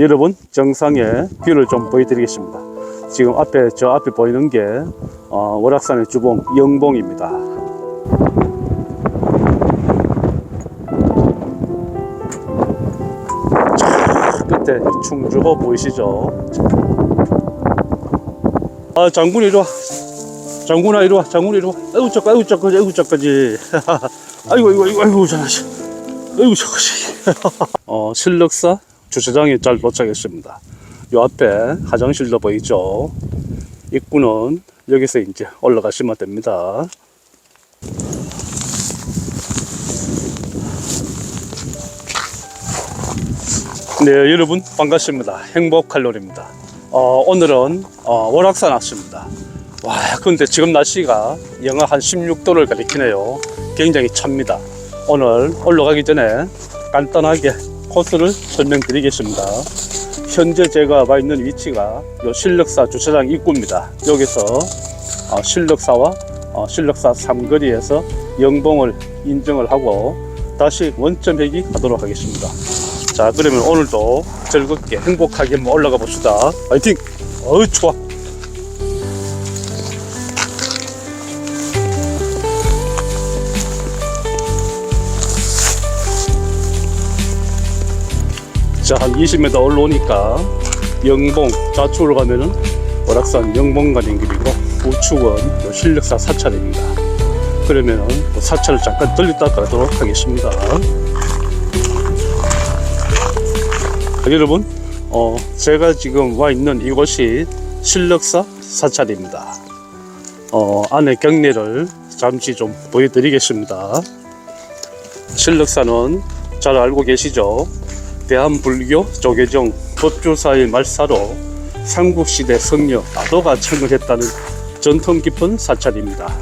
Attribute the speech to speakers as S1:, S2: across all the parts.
S1: 여러분 정상의 뷰를 좀 보여드리겠습니다. 지금 앞에 저 앞에 보이는 게 어, 월악산의 주봉 영봉입니다. 저 끝에 충주호 보이시죠? 아 장군 이리 와. 장군아 이리 와. 장군 이리 와. 아이고 저까 아이고 저까지 아이고 저까지. 아이고 아이고 아이고 아이고 잘하시. 아이고 저까지. 어 실력사 주차장에 잘 도착했습니다. 요 앞에 화장실도 보이죠? 입구는 여기서 이제 올라가시면 됩니다. 네, 여러분 반갑습니다. 행복 칼로리입니다. 어, 오늘은 어, 월악산 왔습니다. 와, 근데 지금 날씨가 영하 한 16도를 가리키네요. 굉장히 찹니다. 오늘 올라가기 전에 간단하게 코스를 설명드리겠습니다. 현재 제가 와 있는 위치가 요 실력사 주차장 입구입니다. 여기서 어, 실력사와 어, 실력사 삼거리에서 영봉을 인정을 하고 다시 원점 회기 하도록 하겠습니다. 자, 그러면 오늘도 즐겁게 행복하게 올라가 봅시다. 파이팅! 어우, 좋아. 자, 한 20m 올라오니까 영봉 좌측으로 가면은 월악산 영봉 가는 길이고 우측은 요 실력사 사찰입니다. 그러면은 그 사찰을 잠깐 들렸다 가도록 하겠습니다. 여러분, 어, 제가 지금 와 있는 이곳이 실력사 사찰입니다. 어, 안에 경례를 잠시 좀 보여드리겠습니다. 실력사는 잘 알고 계시죠? 대한불교 조계종 법주사의 말사로 삼국시대 성녀 나도가 청을 전통 깊은 사찰입니다.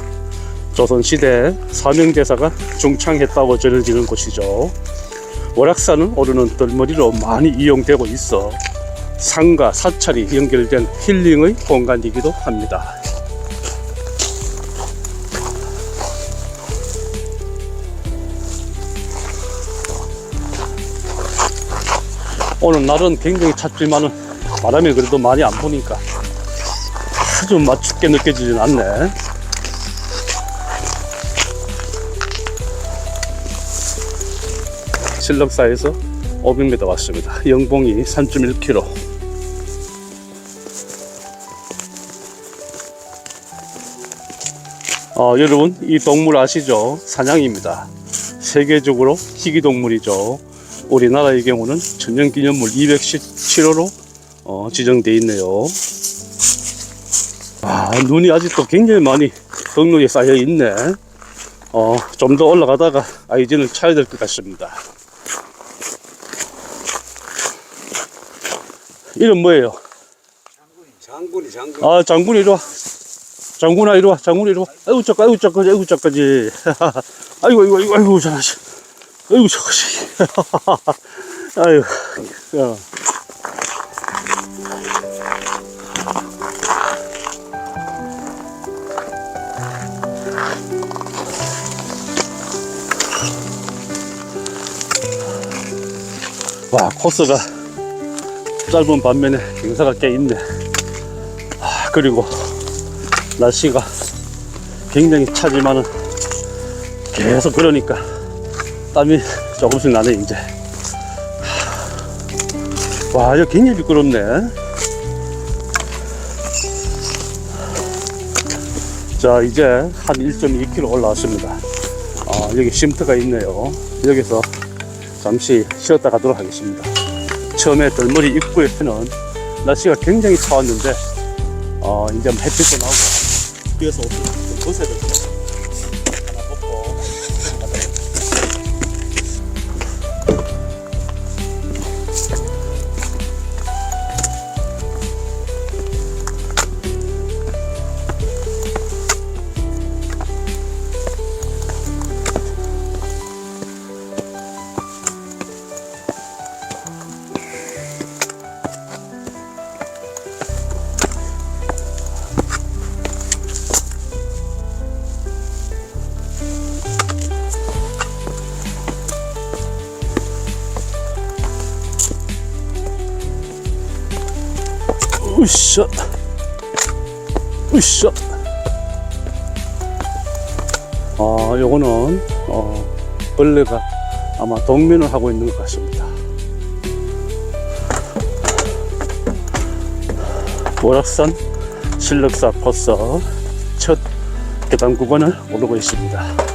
S1: 조선시대 사명대사가 중창했다고 전해지는 곳이죠. 월악산을 오르는 덜머리로 많이 이용되고 있어 산과 사찰이 연결된 힐링의 공간이기도 합니다. 오늘 날은 굉장히 찼지만은 바람이 그래도 많이 안 부니까 아주 맞춥게 느껴지진 않네. 실력사에서 500m 왔습니다. 영봉이 3.1km. 어, 여러분, 이 동물 아시죠? 사냥입니다. 세계적으로 희귀 동물이죠. 우리나라의 경우는 천연기념물 217호로 어, 지정되어 있네요. 아, 눈이 아직도 굉장히 많이 덕루에 쌓여 있네. 어, 좀 더 올라가다가 아이진을 차야 될 것 같습니다. 이름 뭐예요?
S2: 장군이 장군.
S1: 아, 장군 이리 와. 장군아 이리 와. 장군 이리 와. 아이고 저까 아이고 저까지 아이고 저까지. 아이고 아이고 아이고 아이고 잘하시. 아이고 저까지. 아이고. 야. 와 코스가 짧은 반면에 경사가 꽤 있네. 아, 그리고 날씨가 굉장히 차지만은 계속 그러니까 땀이 조금씩 나네 이제. 와, 여기 굉장히 미끄럽네. 자, 이제 한 1.2km 올라왔습니다. 아, 여기 쉼터가 있네요. 여기서 잠시 쉬었다 가도록 하겠습니다. 처음에 돌머리 입구에는 날씨가 굉장히 차웠는데 어 이제 햇빛도 나오고 그래서 옷을 좀 벗어야 같 으쌰. 으쌰. 아, 요거는, 어, 벌레가 아마 동면을 하고 있는 것 같습니다. 월악산 실력사 코스 첫 계단 구간을 오르고 있습니다.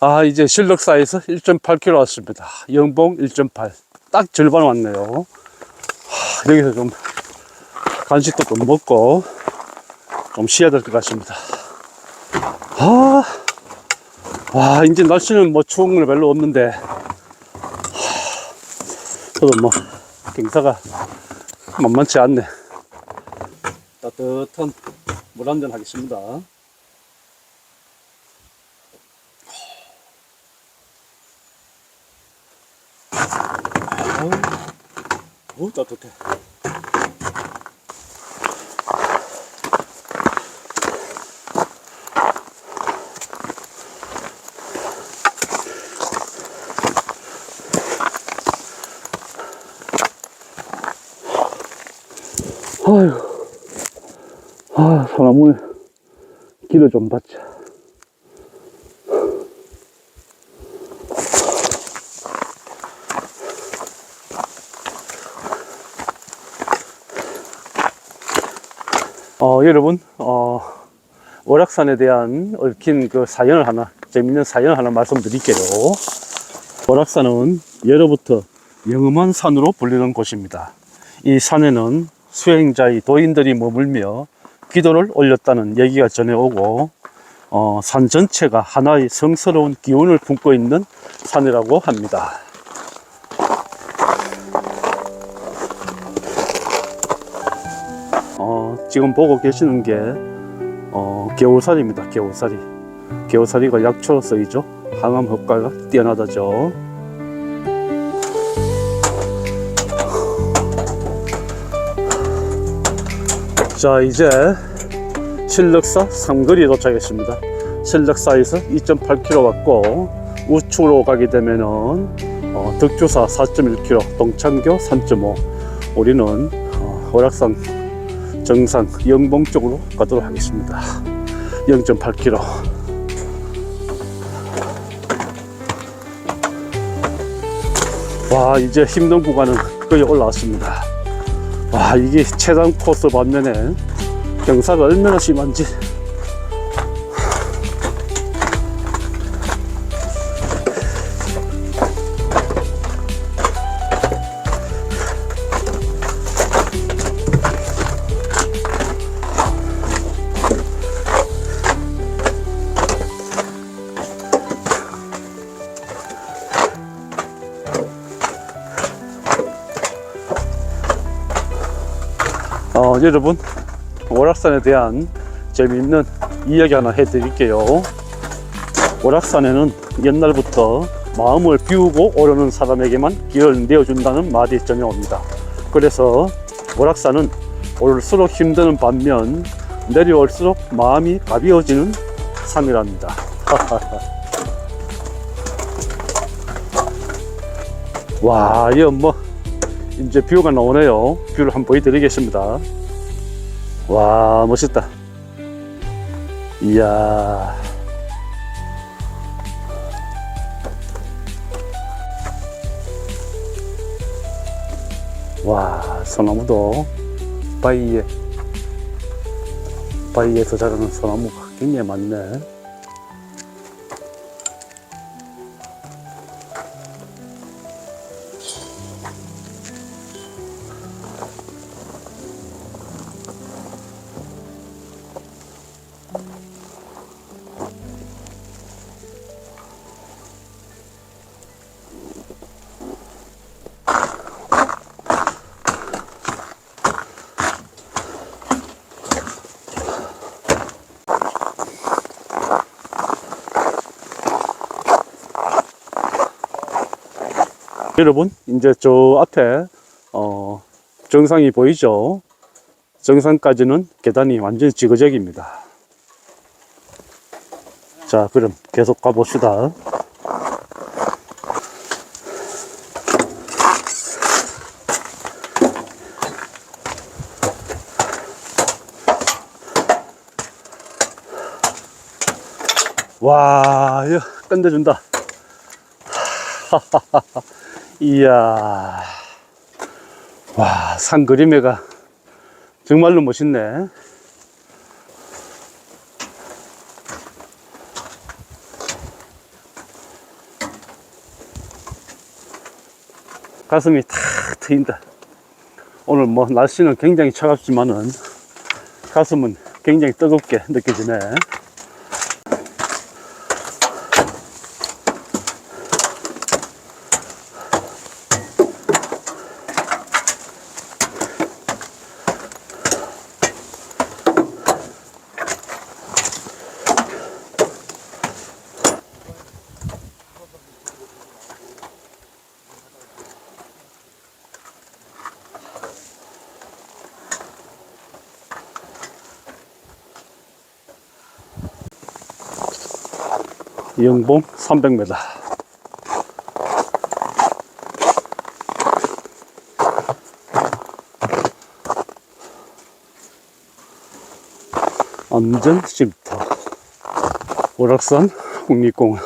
S1: 아, 이제 실력사에서 1.8km 왔습니다. 영봉 1.8. 딱 절반 왔네요. 하, 여기서 좀 간식도 좀 먹고 좀 쉬어야 될 것 같습니다. 아, 와, 이제 날씨는 뭐 추운 건 별로 없는데, 하, 저도 뭐, 경사가 만만치 않네. 따뜻한 물 한잔 하겠습니다. 어우, 따뜻해. 아휴, 아, 소나무에 길을 좀 받자. 어, 여러분, 어, 월악산에 대한 얽힌 그 사연을 하나, 재밌는 사연을 하나 말씀드릴게요. 월악산은 예로부터 영음한 산으로 불리는 곳입니다. 이 산에는 수행자의 도인들이 머물며 기도를 올렸다는 얘기가 전해오고, 어, 산 전체가 하나의 성스러운 기운을 품고 있는 산이라고 합니다. 어, 지금 보고 계시는 게 어, 개울살입니다. 개울살이. 개울살이가 약초로 쓰이죠. 항암 효과가 뛰어나다죠. 자, 이제 신력사 삼거리에 도착했습니다. 신력사에서 2.8km 왔고 우측으로 가게 되면은 어, 덕주사 4.1km, 동창교 3.5. 우리는 어, 월악산 정상 영봉 쪽으로 가도록 하겠습니다. 0.8km. 와, 이제 힘든 구간은 거의 올라왔습니다. 와, 이게 최단 코스 반면에 경사가 얼마나 심한지. 어, 여러분, 월악산에 대한 재미있는 이야기 하나 해드릴게요. 월악산에는 옛날부터 마음을 비우고 오르는 사람에게만 길을 내어준다는 말이 전해옵니다. 그래서 월악산은 오를수록 힘드는 반면 내려올수록 마음이 가벼워지는 산이랍니다. 와, 이거 뭐, 이제 뷰가 나오네요. 뷰를 한번 보여드리겠습니다. 와, 멋있다. 이야. 와, 소나무도 바위에, 바위에서 자라는 소나무가 굉장히 많네. 여러분, 이제 저 앞에, 어, 정상이 보이죠? 정상까지는 계단이 완전히 지그재기입니다. 자, 그럼 계속 가봅시다. 와, 끝내준다. 이야. 와, 산 그림에가 정말로 멋있네. 가슴이 탁 트인다. 오늘 뭐 날씨는 굉장히 차갑지만은 가슴은 굉장히 뜨겁게 느껴지네. 영봉 300m. 안전 쉼터. 오락산 국립공원.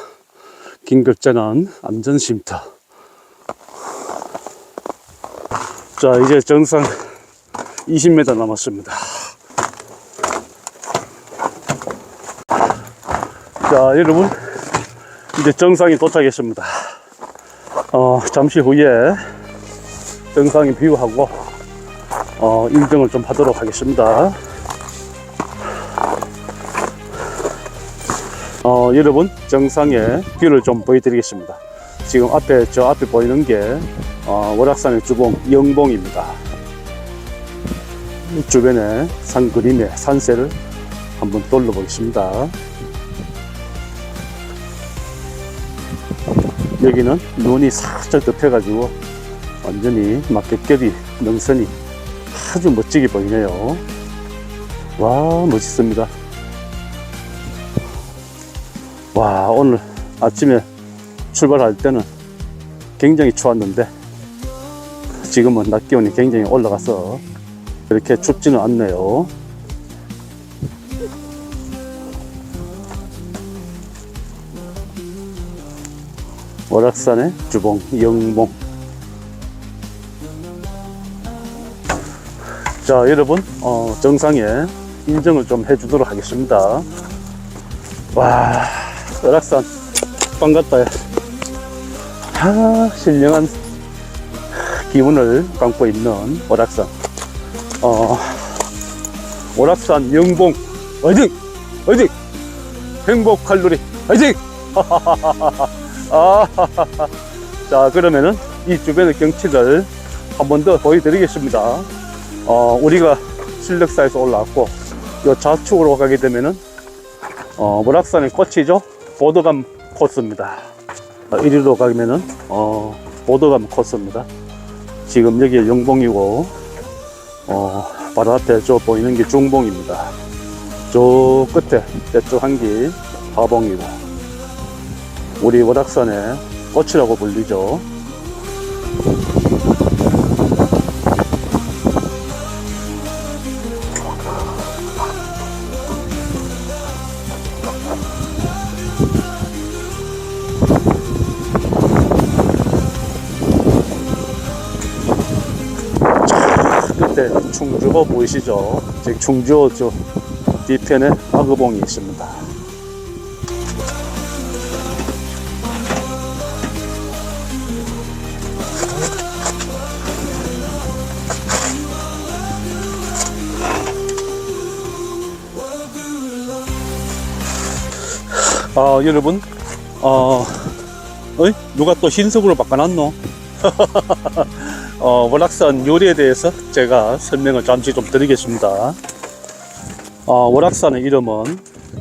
S1: 긴급재난 안전 쉼터. 자, 이제 정상 20m 남았습니다. 자, 여러분. 이제 정상에 도착했습니다. 어, 잠시 후에 정상에 비유하고 어, 인정을 좀 하도록 하겠습니다. 어, 여러분 정상의 뷰를 좀 보여드리겠습니다. 지금 앞에 저 앞에 보이는 게 어, 월악산의 주봉 영봉입니다. 이 주변에 산 그림의 산세를 한번 돌려보겠습니다. 여기는 눈이 살짝 덮여가지고 완전히 막객결이 능선이 아주 멋지게 보이네요. 와 멋있습니다. 와 오늘 아침에 출발할 때는 굉장히 추웠는데 지금은 낮 기온이 굉장히 올라가서 그렇게 춥지는 않네요. 월악산의 주봉 영봉 자 여러분 어, 정상에 인정을 좀 해주도록 하겠습니다. 와 월악산 반갑다. 아 신령한 기운을 담고 있는 월악산. 어, 월악산 영봉 화이팅! 화이팅! 행복 칼로리 화이팅 아, 자, 그러면은 이 주변의 경치를 한 번 더 보여드리겠습니다. 어, 우리가 실력사에서 올라왔고, 요 좌측으로 가게 되면은, 어, 월악산의 꽃이죠? 보도감 코스입니다. 어, 이리로 가면은, 어, 보도감 코스입니다. 지금 여기 영봉이고, 어, 바로 앞에 저 보이는 게 중봉입니다. 저 끝에, 저쪽 한기 하봉이고, 우리 월악산의 꽃이라고 불리죠. 밑에 충주호 보이시죠? 지금 충주호 저 뒤편에 아그봉이 있습니다. 아 여러분 어 어이? 누가 또 흰색으로 바꿔놨노? 어, 월악산 요리에 대해서 제가 설명을 잠시 좀 드리겠습니다. 어, 월악산의 이름은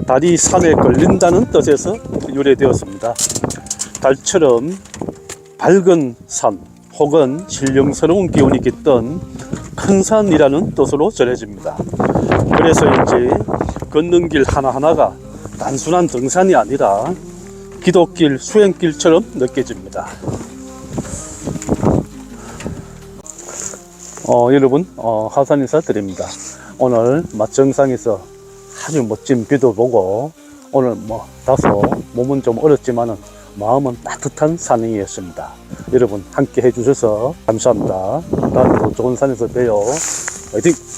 S1: 달이 산에 걸린다는 뜻에서 유래되었습니다. 달처럼 밝은 산 혹은 신령스러운 기운이 깃든 큰 산이라는 뜻으로 전해집니다. 그래서인지 걷는 길 하나하나가 단순한 등산이 아니라 기도길, 수행길처럼 느껴집니다. 어, 여러분, 어, 하산 인사 드립니다. 오늘 맛정상에서 아주 멋진 뷰도 보고, 오늘 뭐, 다소 몸은 좀 어렵지만은 마음은 따뜻한 산행이었습니다. 여러분, 함께 해주셔서 감사합니다. 다음에 또 좋은 산에서 봬요. 화이팅!